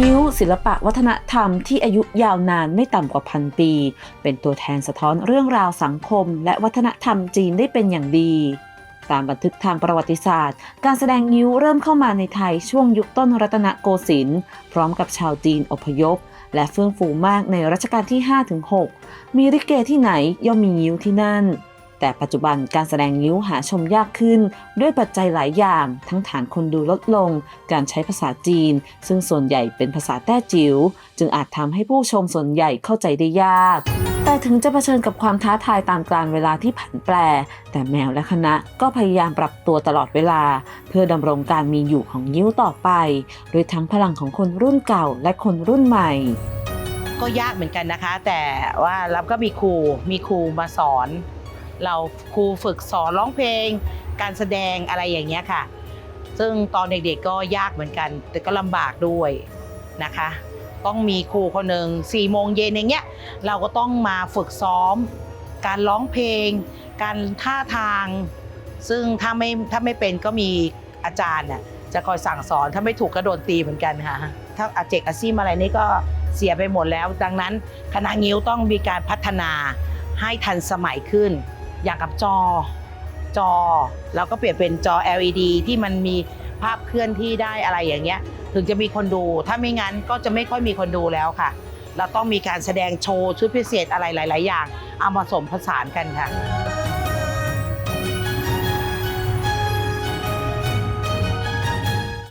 งิ้วศิลปะวัฒนธรรมที่อายุยาวนานไม่ต่ำกว่าพันปี เป็นตัวแทนสะท้อนเรื่องราวสังคม และวัฒนธรรมจีนได้เป็นอย่างดี ตามบันทึกทางประวัติศาสตร์ การแสดงงิ้วเริ่มเข้ามาในไทยช่วงยุคต้นรัตนโกสินทร์พร้อมกับชาวจีนอพยพ และเฟื่องฟูมากในรัชกาลที่ 5-6 มีริเกที่ไหนย่อมมีงิ้วที่นั่น แต่ปัจจุบันการแสดงงิ้วหาชมยากขึ้น ด้วยปัจจัยหลายอย่าง ทั้งฐานคนดูลดลง การใช้ภาษาจีน ซึ่งส่วนใหญ่เป็นภาษาแต้จิ๋วจึงอาจทำให้ผู้ชมส่วนใหญ่เข้าใจได้ยาก แต่ถึงจะเผชิญกับความท้าทายตามกาลเวลาที่ผันแปร แต่แมวและคณะก็พยายามปรับตัวตลอดเวลา เพื่อดำรงการมีอยู่ของยิ้วต่อไปโดยทั้งพลังของคนรุ่นเก่าและคนรุ่นใหม่ก็ยากเหมือนกันนะคะ แต่ว่าเราก็มีครูมีครูมาสอน เราครูฝึกสอนร้องเพลง การแสดงอะไรอย่างเงี้ยค่ะ ซึ่งตอนเด็กๆก็ยากเหมือนกัน แต่ก็ลำบากด้วยนะคะ ต้องมีครูคนหนึ่งสี่โมงเย็นอย่างเงี้ยเราก็ต้องมาฝึกซ้อม การร้องเพลง การท่าทาง ซึ่งถ้าไม่ถ้าไม่เป็นก็มีอาจารย์น่ะจะคอยสั่งสอนถ้าไม่ถูกก็โดนตีเหมือนกันค่ะถ้าอาเจกอาซีมอะไรนี่ก็เสียไปหมดแล้ว ดังนั้นคณะงิ้วต้องมีการพัฒนาให้ทันสมัยขึ้น อย่างกับจอ จอ แล้วก็เปลี่ยนเป็นจอ LED ที่มันมีภาพเคลื่อนที่ได้อะไรอย่างเงี้ย ถึงจะมีคนดู ถ้าไม่งั้นก็จะไม่ค่อยมีคนดูแล้วค่ะ เราต้องมีการแสดงโชว์ชุดพิเศษอะไรหลาย ๆ อย่างเอามาผสมผสานกันค่ะ